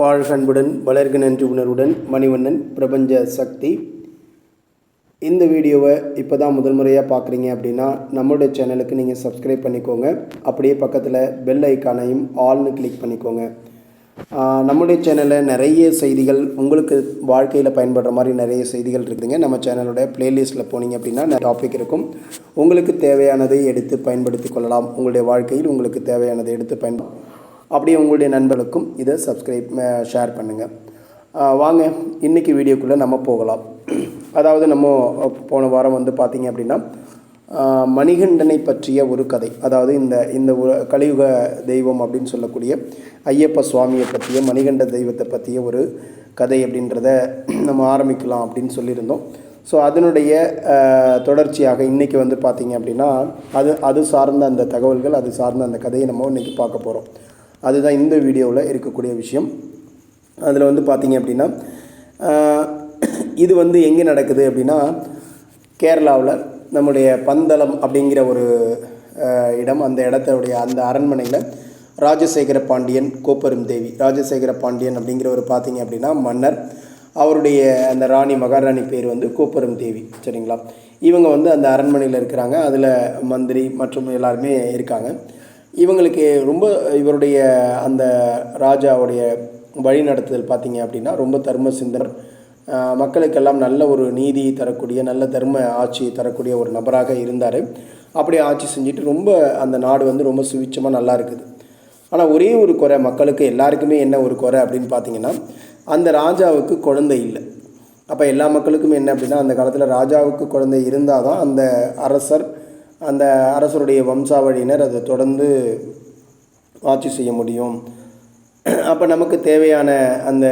வாழ்கன்புடன் வளர்க நன்றி உணர்வுடன் மணிவண்ணன் பிரபஞ்ச சக்தி. இந்த வீடியோவை இப்போ தான் முதல் முறையாக பார்க்குறீங்க அப்படின்னா நம்மளுடைய சேனலுக்கு நீங்கள் சப்ஸ்கிரைப் பண்ணிக்கோங்க. அப்படியே பக்கத்தில் பெல் ஐக்கானையும் ஆல்னு கிளிக் பண்ணிக்கோங்க. நம்மளுடைய நம்முடைய சேனலில் நிறைய செய்திகள் உங்களுக்கு வாழ்க்கையில் பயன்படுற மாதிரி நிறைய செய்திகள் இருக்குதுங்க. நம்ம சேனலோட ப்ளேலிஸ்ட்டில் போனீங்க அப்படின்னா டாபிக் இருக்கும். உங்களுக்கு தேவையானதை எடுத்து பயன்படுத்தி கொள்ளலாம். உங்களுடைய வாழ்க்கையில் உங்களுக்கு தேவையானதை எடுத்து பயன் அப்படியே உங்களுடைய நண்பர்களுக்கும் இதை சப்ஸ்கிரைப் ஷேர் பண்ணுங்கள் வாங்க இன்றைக்கி வீடியோக்குள்ளே நம்ம போகலாம். அதாவது நம்ம போன வாரம் வந்து பார்த்திங்க அப்படின்னா மணிகண்டனை பற்றிய ஒரு கதை. அதாவது இந்த இந்த கலியுக தெய்வம் அப்படின்னு சொல்லக்கூடிய ஐயப்ப சுவாமியை பற்றிய மணிகண்ட தெய்வத்தை பற்றிய ஒரு கதை அப்படின்றத நம்ம ஆரம்பிக்கலாம் அப்படின்னு சொல்லியிருந்தோம். ஸோ அதனுடைய தொடர்ச்சியாக இன்றைக்கி வந்து பார்த்திங்க அப்படின்னா அது அது சார்ந்த அந்த தகவல்கள் அது சார்ந்த அந்த கதையை நம்ம இன்றைக்கி பார்க்க போகிறோம் அதுதான் இந்த வீடியோவில் இருக்கக்கூடிய விஷயம். அதில் வந்து பார்த்திங்க அப்படின்னா இது வந்து எங்கே நடக்குது அப்படின்னா கேரளாவில் நம்முடைய பந்தளம் அப்படிங்கிற ஒரு இடம் அந்த இடத்துடைய அந்த அரண்மனையில் ராஜசேகர பாண்டியன் கோப்பெரும் தேவி ராஜசேகர பாண்டியன் அப்படிங்கிற ஒரு பார்த்தீங்க அப்படின்னா மன்னர். அவருடைய அந்த ராணி மகாராணி பேர் வந்து கோப்பெரும் தேவி சரிங்களா? இவங்க வந்து அந்த அரண்மனையில் இருக்கிறாங்க. அதில் மந்திரி மற்றும் எல்லாருமே இருக்காங்க. இவங்களுக்கு ரொம்ப இவருடைய அந்த ராஜாவுடைய வழிநடத்துதல் பார்த்தீங்க அப்படின்னா ரொம்ப தர்ம சிந்தனர் மக்களுக்கெல்லாம் நல்ல ஒரு நீதி தரக்கூடிய நல்ல தர்ம ஆட்சி தரக்கூடிய ஒரு நபராக இருந்தார். அப்படி ஆட்சி செஞ்சுட்டு ரொம்ப அந்த நாடு வந்து ரொம்ப சுவிச்சமாக நல்லா இருக்குது. ஆனால் ஒரே ஒரு குறை மக்களுக்கு எல்லாருக்குமே என்ன ஒரு குறை அப்படின்னு பார்த்தீங்கன்னா அந்த ராஜாவுக்கு குழந்தை இல்லை. அப்போ எல்லா மக்களுக்கும் என்ன அப்படின்னா அந்த காலத்தில் ராஜாவுக்கு குழந்தை இருந்தால் தான் அந்த அரசர் அந்த அரசருடைய வம்சாவழியினர் அதை தொடர்ந்து ஆட்சி செய்ய முடியும். அப்போ நமக்கு தேவையான அந்த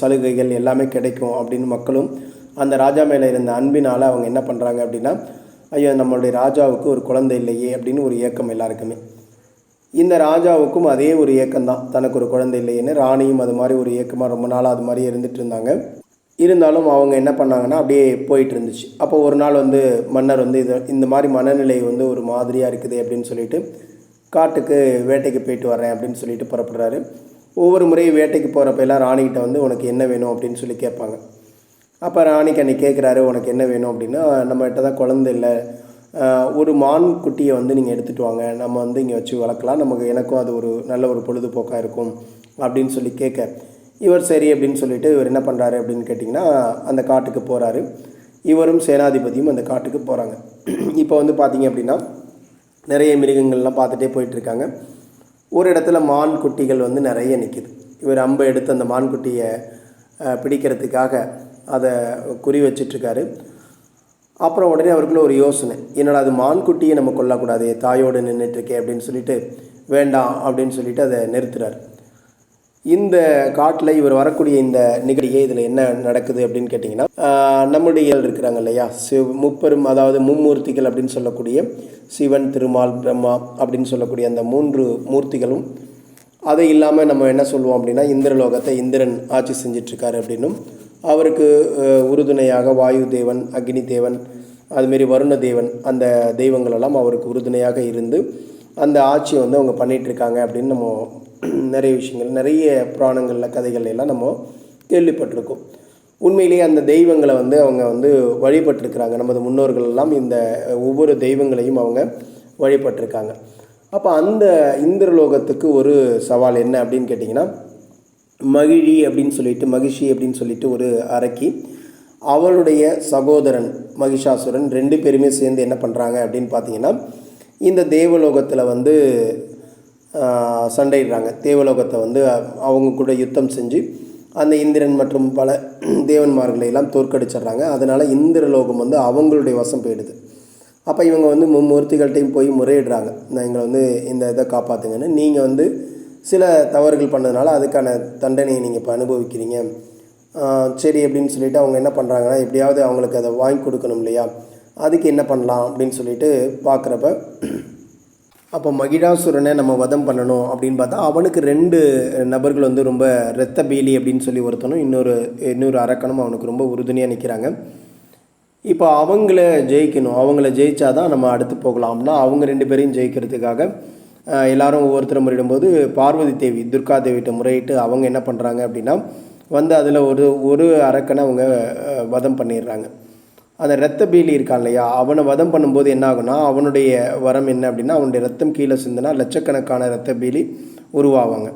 சலுகைகள் எல்லாமே கிடைக்கும் அப்படின்னு மக்களும் அந்த ராஜா மேலே இருந்த அன்பினால் அவங்க என்ன பண்ணுறாங்க அப்படின்னா ஐயோ நம்மளுடைய ராஜாவுக்கு ஒரு குழந்தை இல்லையே அப்படின்னு ஒரு ஏக்கம் எல்லாருக்குமே. இந்த ராஜாவுக்கும் அதே ஒரு ஏக்கம்தான். தனக்கு ஒரு குழந்தை இல்லையேன்னு ராணியும் அது மாதிரி ஒரு ஏக்கமாக ரொம்ப நாளாக அது மாதிரி இருந்துகிட்டு இருந்தாங்க. இருந்தாலும் அவங்க என்ன பண்ணாங்கன்னா அப்படியே போயிட்டு இருந்துச்சு அப்போ ஒரு நாள் வந்து மன்னர் வந்து இது இந்த மாதிரி மனநிலை வந்து ஒரு மாதிரியாக இருக்குது அப்படின்னு சொல்லிட்டு காட்டுக்கு வேட்டைக்கு போயிட்டு வரேன் அப்படின்னு சொல்லிட்டு புறப்படுறாரு. ஒவ்வொரு முறையும் வேட்டைக்கு போகிறப்ப எல்லாம் ராணிகிட்ட வந்து உனக்கு என்ன வேணும்? அப்படின்னு சொல்லி கேட்பாங்க. அப்போ ராணிக்கு அன்னைக்கு கேட்குறாரு உனக்கு என்ன வேணும்? அப்படின்னா நம்மகிட்ட தான் குழந்தை இல்லை. ஒரு மான் குட்டியை வந்து நீங்கள் எடுத்துகிட்டு வாங்க. நம்ம வந்து இங்கே வச்சு வளர்க்கலாம். நமக்கு எனக்கும் அது ஒரு நல்ல ஒரு பொழுதுபோக்காக இருக்கும். அப்படின்னு சொல்லி கேட்க இவர் சரி அப்படின்னு சொல்லிட்டு இவர் என்ன பண்ணுறாரு அப்படின்னு கேட்டிங்கன்னா அந்த காட்டுக்கு போகிறாரு இவரும் சேனாதிபதியும் அந்த காட்டுக்கு போகிறாங்க இப்போ வந்து பார்த்தீங்க அப்படின்னா நிறைய மிருகங்கள்லாம் பார்த்துட்டே போயிட்டுருக்காங்க. ஒரு இடத்துல மான் குட்டிகள் வந்து நிறைய நிற்கிது இவர் அம்பை எடுத்து அந்த மான் குட்டியை பிடிக்கிறதுக்காக அதை குறி வச்சிட்ருக்காரு அப்புறம் உடனே அவருக்குள்ள ஒரு யோசனை. என்னடா அது மான்குட்டியை நம்ம கொல்லக்கூடாது தாயோடு நின்றுட்டுருக்கே அப்படின்னு சொல்லிட்டு வேண்டாம் அப்படின்னு சொல்லிட்டு அதை நிறுத்துறாரு. இந்த காட்டில் இவர் வரக்கூடிய இந்த நிகழ்ச்சியே இதில் என்ன நடக்குது அப்படின்னு கேட்டிங்கன்னா நம்முடைய இருக்கிறாங்க இல்லையா? சிவ முப்பெரும் அதாவது மும்மூர்த்திகள் அப்படின்னு சொல்லக்கூடிய சிவன் திருமால் பிரம்மா அப்படின்னு சொல்லக்கூடிய அந்த மூன்று மூர்த்திகளும் அது இல்லாமல் நம்ம என்ன சொல்லுவோம் அப்படின்னா இந்திரலோகத்தை இந்திரன் ஆட்சி செஞ்சிட்ருக்காரு அப்படின்னும் அவருக்கு உறுதுணையாக வாயு தேவன் அக்னி தேவன் அதுமாரி வருண தேவன் அந்த தெய்வங்களெல்லாம் அவருக்கு உறுதுணையாக இருந்து அந்த ஆட்சியை வந்து அவங்க பண்ணிகிட்ருக்காங்க அப்படின்னு நம்ம நிறைய விஷயங்கள் நிறைய புராணங்களில் கதைகள் எல்லாம் நம்ம கேள்விப்பட்டிருக்கோம். உண்மையிலேயே அந்த தெய்வங்களை வந்து அவங்க வந்து வழிபட்டிருக்கிறாங்க. நமது முன்னோர்கள் எல்லாம் இந்த ஒவ்வொரு தெய்வங்களையும் அவங்க வழிபட்டிருக்காங்க. அப்போ அந்த இந்திரலோகத்துக்கு ஒரு சவால் என்ன அப்படின்னு கேட்டிங்கன்னா மகிழி அப்படின்னு சொல்லிட்டு மகிஷி அப்படின்னு சொல்லிட்டு ஒரு அரக்கி அவளுடைய சகோதரன் மகிஷாசுரன் ரெண்டு பேருமே சேர்ந்து என்ன பண்ணுறாங்க அப்படின்னு பார்த்தீங்கன்னா இந்த தேவலோகத்தில் வந்து சண்டையிடுறாங்க. தேவலோகத்தை வந்து அவங்க கூட யுத்தம் செஞ்சு அந்த இந்திரன் மற்றும் பல தேவன்மார்களை எல்லாம் தோற்கடிச்சிடுறாங்க. அதனால் இந்திரலோகம் வந்து அவங்களுடைய வசம் போயிடுது. அப்போ இவங்க வந்து மும்மூர்த்திகள்கிட்டையும் போய் முறையிடுறாங்க. நான் எங்களை வந்து இந்த இதை காப்பாற்றுங்கன்னு நீங்கள் வந்து சில தவறுகள் பண்ணதுனால அதுக்கான தண்டனையை நீங்கள் இப்போ அனுபவிக்கிறீங்க. சரி அப்படின்னு சொல்லிவிட்டு அவங்க என்ன பண்ணுறாங்கன்னா எப்படியாவது அவங்களுக்கு அதை வாங்கி கொடுக்கணும் இல்லையா? அதுக்கு என்ன பண்ணலாம் அப்படின்னு சொல்லிட்டு பார்க்குறப்ப அப்போ மகிழாசுரனை நம்ம வதம் பண்ணணும் அப்படின்னு பார்த்தா அவனுக்கு ரெண்டு நபர்கள் வந்து ரொம்ப இரத்த பீலி அப்படின்னு சொல்லி ஒருத்தனும் இன்னொரு இன்னொரு அரக்கனும் அவனுக்கு ரொம்ப உறுதுணையாக நிற்கிறாங்க இப்போ அவங்கள ஜெயிக்கணும். அவங்கள ஜெயித்தா தான் நம்ம அடுத்து போகலாம் அப்படின்னா அவங்க ரெண்டு பேரையும் ஜெயிக்கிறதுக்காக எல்லாரும் ஒவ்வொருத்தரும் முறையிடும்போது பார்வதி தேவி துர்கா தேவிகிட்ட முறையிட்டு அவங்க என்ன பண்ணுறாங்க அப்படின்னா வந்து அதில் ஒரு ஒரு அரக்கனை அவங்க வதம் பண்ணிடுறாங்க. அந்த இரத்த பீலி இருக்கான் இல்லையா அவனை வதம் பண்ணும்போது என்ன ஆகுனா அவனுடைய வரம் என்ன அப்படின்னா அவனுடைய ரத்தம் கீழே சிந்தினா லட்சக்கணக்கான இரத்த பீலி உருவாவாங்க.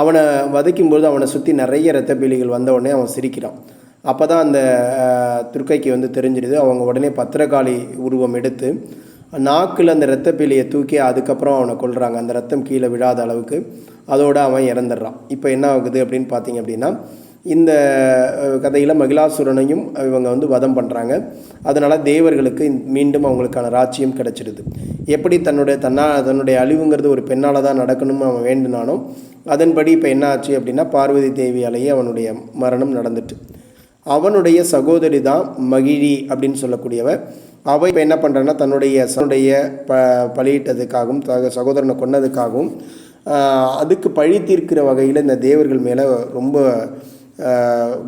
அவனை வதைக்கும்போது அவனை சுற்றி நிறைய இரத்த பீலிகள் வந்த உடனே அவன் சிரிக்கிறான். அப்போ தான் அந்த துர்க்கைக்கு வந்து தெரிஞ்சிடுது அவங்க உடனே பத்திரகாளி உருவம் எடுத்து நாக்கில் அந்த இரத்த பீலியை தூக்கி அதுக்கப்புறம் அவனை கொள்கிறாங்க அந்த ரத்தம் கீழே விழாத அளவுக்கு அதோடு அவன் இறந்துடுறான். இப்போ என்ன ஆகுது அப்படின்னு பார்த்தீங்க அப்படின்னா இந்த கதையில் மகிழாசுரனையும் இவங்க வந்து வதம் பண்ணுறாங்க அதனால் தேவர்களுக்கு மீண்டும் அவங்களுக்கான ராஜ்யம் கிடைச்சிடுது. எப்படி தன்னுடைய தன்னா தன்னுடைய அழிவுங்கிறது ஒரு பெண்ணால் தான் நடக்கணும்னு அவன் வேண்டுனானோ அதன்படி இப்போ என்ன ஆச்சு அப்படின்னா பார்வதி தேவியாலேயே அவனுடைய மரணம் நடந்துட்டு. அவனுடைய சகோதரி தான் மகிழி அப்படின்னு சொல்லக்கூடியவ. அவ இப்போ என்ன பண்ணுறான்னா தன்னுடைய தன்னுடைய ப பலியிட்டதுக்காகவும் த சகோதரனை கொன்னதுக்காகவும் அதுக்கு பழி தீர்க்கிற வகையில் இந்த தேவர்கள் மேலே ரொம்ப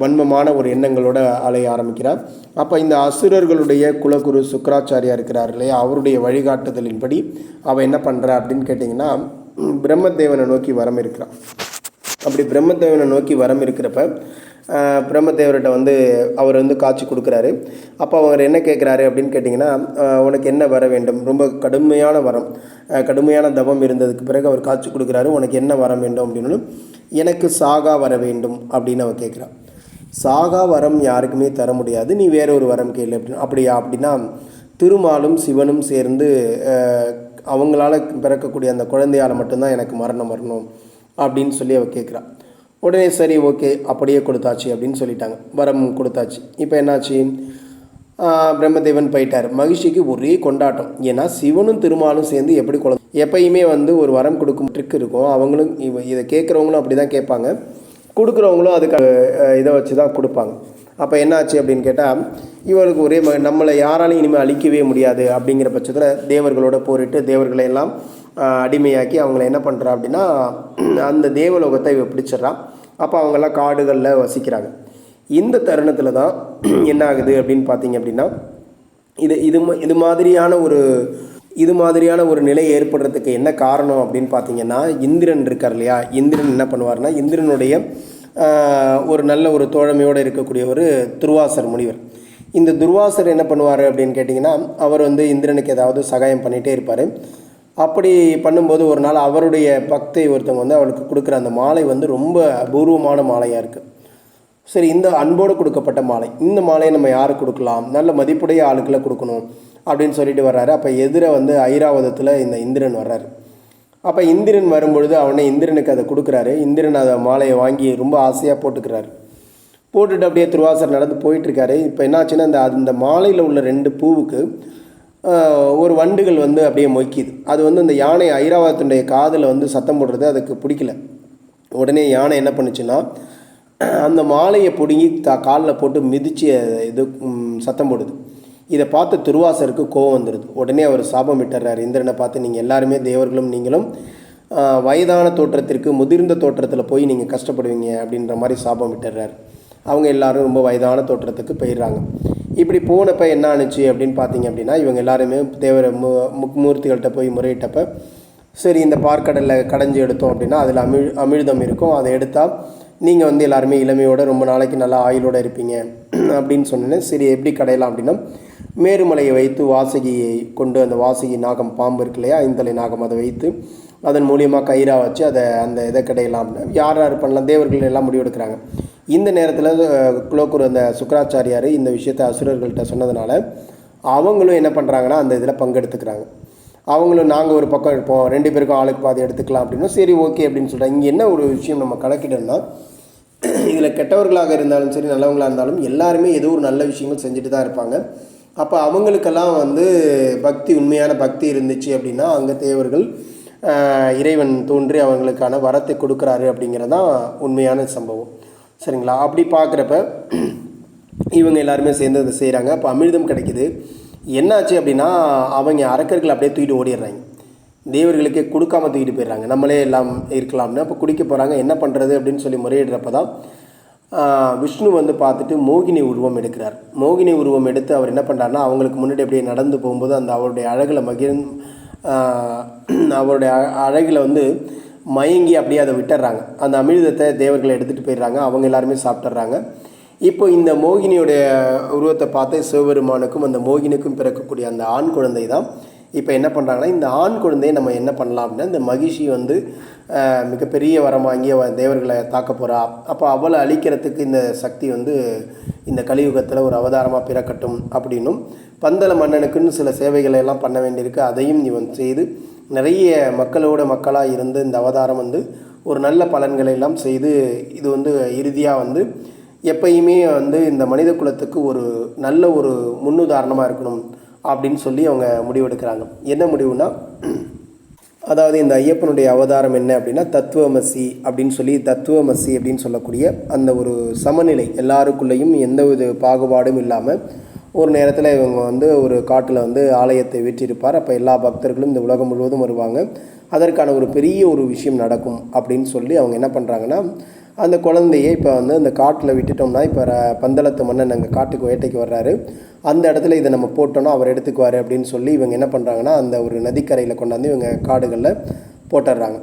வன்மமான ஒரு எண்ணங்களோட அலைய ஆரம்பிக்கிறார். அப்போ இந்த அசுரர்களுடைய குலகுரு சுக்கராச்சாரியா இருக்கிறார் இல்லையா? அவருடைய வழிகாட்டுதலின்படி அவள் என்ன பண்ணுறா அப்படின்னு கேட்டிங்கன்னா பிரம்மதேவனை நோக்கி வரம் இருக்கிறான். அப்படி பிரம்மதேவனை நோக்கி வரம் இருக்கிறப்ப பிரம்மதேவர்கிட்ட வந்து அவர் வந்து காட்சி கொடுக்குறாரு. அப்போ அவர் என்ன கேட்குறாரு அப்படின்னு கேட்டிங்கன்னா உனக்கு என்ன வர வேண்டும்? ரொம்ப கடுமையான வரம் கடுமையான தவம் இருந்ததுக்கு பிறகு அவர் காட்சி கொடுக்குறாரு உனக்கு என்ன வரம் வேண்டும் அப்படின்னு. எனக்கு சாகா வர வேண்டும் அப்படின்னு அவர் கேட்குறான். சாகா வரம் யாருக்குமே தர முடியாது நீ வேற ஒரு வரம் கேளு அப்படின்னு. அப்படியா? அப்படின்னா திருமாலும் சிவனும் சேர்ந்து அவங்களால பிறக்கக்கூடிய அந்த குழந்தையால் மட்டும்தான் எனக்கு மரணம் வரணும். அப்படின்னு சொல்லி அவள் கேட்குறா உடனே சரி ஓகே அப்படியே கொடுத்தாச்சு அப்படின்னு சொல்லிட்டாங்க. வரம் கொடுத்தாச்சு. இப்போ என்னாச்சு? பிரம்மதேவன் போயிட்டார். மகிழ்ச்சிக்கு ஒரே கொண்டாட்டம். ஏன்னா சிவனும் திருமாலும் சேர்ந்து எப்படி குழந்தை எப்பயுமே வந்து ஒரு வரம் கொடுக்கும் ட்ரிக் இருக்கும். அவங்களும் இவ இதை கேட்குறவங்களும் அப்படி தான் கேட்பாங்க. கொடுக்குறவங்களும் அதுக்கு இதை வச்சு தான் கொடுப்பாங்க. அப்போ என்னாச்சு அப்படின்னு கேட்டால் இவருக்கு ஒரே ம நம்மளை யாராலையும் இனிமேல் அழிக்கவே முடியாது அப்படிங்கிற பட்சத்தில் தேவர்களோட போரிட்டு தேவர்களை எல்லாம் அடிமையாக்கி அவங்கள என்ன பண்ணுறா அப்படின்னா அந்த தேவலோகத்தை இவ பிடிச்சிட்றான். அப்போ அவங்கெல்லாம் காடுகளில் வசிக்கிறாங்க. இந்த தருணத்தில் தான் என்ன ஆகுது அப்படின்னு பார்த்தீங்க அப்படின்னா இது இது ம- இது மாதிரியான ஒரு இது மாதிரியான ஒரு நிலை ஏற்படுறதுக்கு என்ன காரணம் அப்படின்னு பார்த்தீங்கன்னா இந்திரன் இருக்கார் இல்லையா? இந்திரன் என்ன பண்ணுவார்னா இந்திரனுடைய ஒரு நல்ல ஒரு தோழமையோடு இருக்கக்கூடிய ஒரு துர்வாசர் முனிவர். இந்த துர்வாசர் என்ன பண்ணுவார் அப்படின்னு கேட்டிங்கன்னா அவர் வந்து இந்திரனுக்கு ஏதாவது சகாயம் பண்ணிகிட்டே இருப்பார். அப்படி பண்ணும்போது ஒரு நாள் அவருடைய பக்தை ஒருத்தவங்க வந்து அவளுக்கு கொடுக்குற அந்த மாலை வந்து ரொம்ப அபூர்வமான மாலையாக இருக்குது சரி இந்த அன்போடு கொடுக்கப்பட்ட மாலை. இந்த மாலையை நம்ம யாருக்கு கொடுக்கலாம்? நல்ல மதிப்புடைய ஆளுக்களை கொடுக்கணும் அப்படின்னு சொல்லிட்டு வர்றாரு. அப்போ எதிர வந்து ஐராவதத்தில் இந்த இந்திரன் வர்றாரு. அப்போ இந்திரன் வரும்பொழுது அவனை இந்திரனுக்கு அதை கொடுக்குறாரு. இந்திரன் அதை மாலையை வாங்கி ரொம்ப ஆசையாக போட்டுக்கிறாரு. போட்டுட்டு அப்படியே திருவாசர் நடந்து போயிட்டுருக்காரு இப்போ என்னாச்சுன்னா அந்த அந்த மாலையில் உள்ள ரெண்டு பூவுக்கு ஒரு வண்டுகள் வந்து அப்படியே மொய்க்கிது. அது வந்து அந்த யானை ஐராவதத்துடைய காதில் வந்து சத்தம் போடுறது அதுக்கு பிடிக்கல. உடனே யானை என்ன பண்ணுச்சுன்னா அந்த மாலையை பிடுங்கி த காலில் போட்டு மிதித்து இது சத்தம் போடுது. இதை பார்த்து திருவாசருக்கு கோவம் வந்துடுது உடனே அவர் சாபம் விட்டுறாரு. இந்திரனை பார்த்து நீங்கள் எல்லாருமே தேவர்களும் நீங்களும் வயதான தோற்றத்திற்கு முதிர்ந்த தோற்றத்தில் போய் நீங்கள் கஷ்டப்படுவீங்க அப்படின்ற மாதிரி சாபம் விட்டுறாரு. அவங்க எல்லாரும் ரொம்ப வயதான தோற்றத்துக்கு போயிடுறாங்க. இப்படி போனப்போ என்ன ஆணுச்சு அப்படின்னு பார்த்தீங்க அப்படின்னா இவங்க எல்லாருமே தேவர மு மூர்த்திகள்கிட்ட போய் முறையிட்டப்போ சரி இந்த பார்க்கடலில் கடைஞ்சி எடுத்தோம் அப்படின்னா அதில் அமிழ் அமிழ்தம் இருக்கும். அதை எடுத்தால் நீங்கள் வந்து எல்லாருமே இளமையோட ரொம்ப நாளைக்கு நல்லா ஆயுளோட இருப்பீங்க அப்படின்னு சொன்னேன் சரி எப்படி கடையலாம் அப்படின்னா மேருமலையை வைத்து வாசகியை கொண்டு அந்த வாசகி நாகம் பாம்பு இருக்கு இல்லையா ஐந்தலை நாகம் அதை வைத்து அதன் மூலியமாக கயிறாக வச்சு அதை அந்த இதை கடையலாம். அப்படின்னு யார் யார் பண்ணலாம்? தேவர்கள் எல்லாம் முடிவெடுக்கிறாங்க. இந்த நேரத்தில் குலோக்குரு அந்த சுக்கராச்சாரியார் இந்த விஷயத்தை அசுரர்கள்ட்ட சொன்னதுனால அவங்களும் என்ன பண்ணுறாங்கன்னா அந்த இதில் பங்கெடுத்துக்கிறாங்க. அவங்களும் நாங்கள் ஒரு பக்கம் இருப்போம் ரெண்டு பேருக்கும் ஆளுக்கு பாதி எடுத்துக்கலாம் அப்படின்னா சரி ஓகே அப்படின்னு சொல்கிறாங்க இங்கே என்ன ஒரு விஷயம் நம்ம கணக்கிடணும்னா இதில் கெட்டவர்களாக இருந்தாலும் சரி நல்லவங்களாக இருந்தாலும் எல்லாருமே ஏதோ ஒரு நல்ல விஷயங்கள் செஞ்சுட்டு தான் இருப்பாங்க. அப்போ அவங்களுக்கெல்லாம் வந்து பக்தி உண்மையான பக்தி இருந்துச்சு அப்படின்னா அங்கே தேவர்கள் இறைவன் தோன்றி அவங்களுக்கான வரத்தை கொடுக்குறாரு அப்படிங்கிறது தான் உண்மையான சம்பவம். சரிங்களா? அப்படி பார்க்குறப்ப இவங்க எல்லாருமே சேர்ந்து அதை செய்கிறாங்க அப்போ அமிர்தம் கிடைக்கிது. என்னாச்சு அப்படின்னா அவங்க அரக்கர்கள் அப்படியே தூக்கிட்டு ஓடிடுறாங்க. தேவர்களுக்கே கொடுக்காம தூக்கிட்டு போயிடுறாங்க. நம்மளே எல்லாம் இருக்கலாம்னு. அப்போ குடிக்க போகிறாங்க என்ன பண்ணுறது அப்படின்னு சொல்லி முறையிடுறப்ப தான் விஷ்ணு வந்து பார்த்துட்டு மோகினி உருவம் எடுக்கிறார். மோகினி உருவம் எடுத்து அவர் என்ன பண்ணுறாருன்னா அவங்களுக்கு முன்னாடி அப்படியே நடந்து போகும்போது அந்த அவருடைய அழகில் மகிழ் அவருடைய அ- அழகில் வந்து மயங்கி அப்படியே அதை விட்டுறாங்க அந்த அமிர்தத்தை தேவர்களை எடுத்துகிட்டு போயிடுறாங்க. அவங்க எல்லாருமே சாப்பிட்றாங்க இப்போ இந்த மோகினியுடைய உருவத்தை பார்த்து சிவபெருமானுக்கும் அந்த மோகினிக்கும் பிறக்கக்கூடிய அந்த ஆண் குழந்தை தான் இப்போ என்ன பண்ணுறாங்கன்னா இந்த ஆண் குழந்தையை நம்ம என்ன பண்ணலாம் அப்படின்னா இந்த மகிஷி வந்து மிகப்பெரிய வரம் வாங்கி தேவர்களை தாக்க போகிறா அப்போ அவளை அழிக்கிறதுக்கு இந்த சக்தி வந்து இந்த கலியுகத்தில் ஒரு அவதாரமாக பிறக்கட்டும் அப்படின்னும் பந்தல மன்னனுக்குன்னு சில சேவைகளை எல்லாம் பண்ண வேண்டியிருக்கு. அதையும் இவன் செய்து நிறைய மக்களோட மக்களாக இருந்து இந்த அவதாரம் வந்து ஒரு நல்ல பலன்களை எல்லாம் செய்து இது வந்து இறுதியாக வந்து எப்பயுமே வந்து இந்த மனித குலத்துக்கு ஒரு நல்ல ஒரு முன்னுதாரணமாக இருக்கணும் அப்படின்னு சொல்லி அவங்க முடிவெடுக்கிறாங்க. என்ன முடிவுனா அதாவது இந்த ஐயப்பனுடைய அவதாரம் என்ன அப்படின்னா தத்துவமசி அப்படின்னு சொல்லி தத்துவமசி அப்படின்னு சொல்லக்கூடிய அந்த ஒரு சமநிலை எல்லாருக்குள்ளேயும் எந்த ஒரு பாகுபாடும் இல்லாமல் ஒரு நேரத்தில் இவங்க வந்து ஒரு காட்டில் வந்து ஆலயத்தை வீற்றிருப்பார். அப்போ எல்லா பக்தர்களும் இந்த உலகம் முழுவதும் வருவாங்க. அதற்கான ஒரு பெரிய ஒரு விஷயம் நடக்கும் அப்படின்னு சொல்லி அவங்க என்ன பண்ணுறாங்கன்னா அந்த குழந்தையை இப்போ வந்து அந்த காட்டில் விட்டுட்டோம்னா இப்போ பந்தளத்து மன்னன் அங்கே காட்டுக்கு வேட்டைக்கு வர்றாரு. அந்த இடத்துல இதை நம்ம போட்டோன்னா அவர் எடுத்துக்குவார் அப்படின்னு சொல்லி இவங்க என்ன பண்ணுறாங்கன்னா அந்த ஒரு நதிக்கரையில் கொண்டாந்து இவங்க காடுகளில் போட்டுடுறாங்க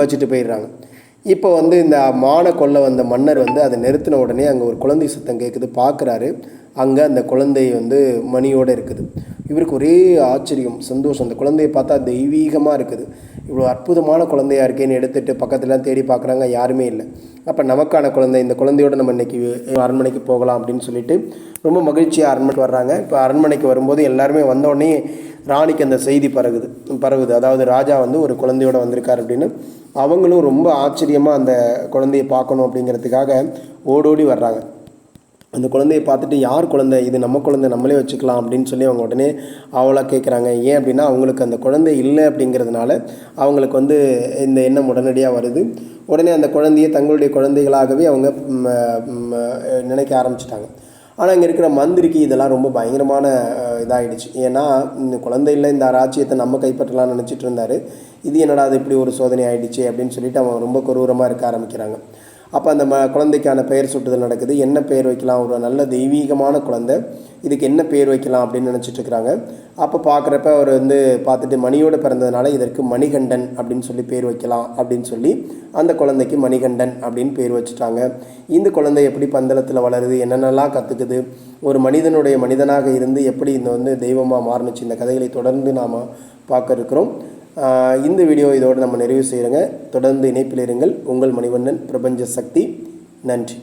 வச்சுட்டு போயிடுறாங்க. இப்போ வந்து இந்த மான கொல்ல வந்த மன்னர் வந்து அதை நிறுத்தின உடனே அங்கே ஒரு குழந்தை சத்தம் கேட்குது பார்க்குறாரு அங்கே அந்த குழந்தை வந்து மணியோடு இருக்குது. இவருக்கு ஒரே ஆச்சரியம் சந்தோஷம். அந்த குழந்தையை பார்த்தா தெய்வீகமாக இருக்குது. இவ்வளோ அற்புதமான குழந்தையா இருக்கேன்னு எடுத்துகிட்டு பக்கத்துலாம் தேடி பார்க்குறாங்க யாருமே இல்லை. அப்போ நமக்கான குழந்தை இந்த குழந்தையோட நம்ம இன்னைக்கு அரண்மனைக்கு போகலாம் அப்படின்னு சொல்லிட்டு ரொம்ப மகிழ்ச்சியாக அரண்மனைக்கு வர்றாங்க. இப்போ அரண்மனைக்கு வரும்போது எல்லாருமே வந்த உடனே ராணிக்கு அந்த செய்தி பரகுது பரவுது. அதாவது ராஜா வந்து ஒரு குழந்தையோட வந்திருக்கார் அப்படின்னு அவங்களும் ரொம்ப ஆச்சரியமாக அந்த குழந்தையை பார்க்கணும் அப்படிங்கிறதுக்காக ஓடோடி வர்றாங்க. அந்த குழந்தையை பார்த்துட்டு யார் குழந்தை? இது நம்ம குழந்தை நம்மளே வச்சுக்கலாம் அப்படின்னு சொல்லி அவங்க உடனே அவளாக கேட்குறாங்க ஏன் அப்படின்னா அவங்களுக்கு அந்த குழந்தை இல்லை அப்படிங்கிறதுனால அவங்களுக்கு வந்து இந்த எண்ணம் உடனடியாக வருது. உடனே அந்த குழந்தையை தங்களுடைய குழந்தைகளாகவே அவங்க நினைக்க ஆரம்பிச்சிட்டாங்க. ஆனால் இங்கே இருக்கிற மந்திரிக்கு இதெல்லாம் ரொம்ப பயங்கரமான இதாகிடுச்சு ஏன்னா இந்த குழந்தை இந்த ராஜ்யத்தை நம்ம கைப்பற்றலாம்னு நினச்சிட்டு இருந்தார். இது என்னடா அது இப்படி ஒரு சோதனை ஆகிடுச்சு அப்படின்னு சொல்லிட்டு அவன் ரொம்ப கொரூரமாக இருக்க ஆரம்பிக்கிறாங்க. அப்போ அந்த ம குழந்தைக்கான பெயர் சுட்டுதல் நடக்குது. என்ன பெயர் வைக்கலாம்? ஒரு நல்ல தெய்வீகமான குழந்தை. இதுக்கு என்ன பெயர் வைக்கலாம் அப்படின்னு நினச்சிட்டு இருக்கிறாங்க அப்போ பார்க்குறப்ப அவர் வந்து பார்த்துட்டு மணியோடு பிறந்ததுனால இதற்கு மணிகண்டன் அப்படின்னு சொல்லி பேர் வைக்கலாம் அப்படின்னு சொல்லி அந்த குழந்தைக்கு மணிகண்டன் அப்படின்னு பேர் வச்சுட்டாங்க. இந்த குழந்தை எப்படி பந்தளத்தில் வளருது? என்னென்னலாம் கற்றுக்குது ஒரு மனிதனுடைய மனிதனாக இருந்து எப்படி இந்த வந்து தெய்வமாக மாறுனுச்சு? இந்த கதைகளை தொடர்ந்து நாம் பார்க்க இருக்கிறோம் இந்த வீடியோ இதோடு நம்ம நிறைவு செய்கிறோங்க. தொடர்ந்து இணைப்பில் இருங்கள். உங்கள் மணிவண்ணன் பிரபஞ்ச சக்தி. நன்றி.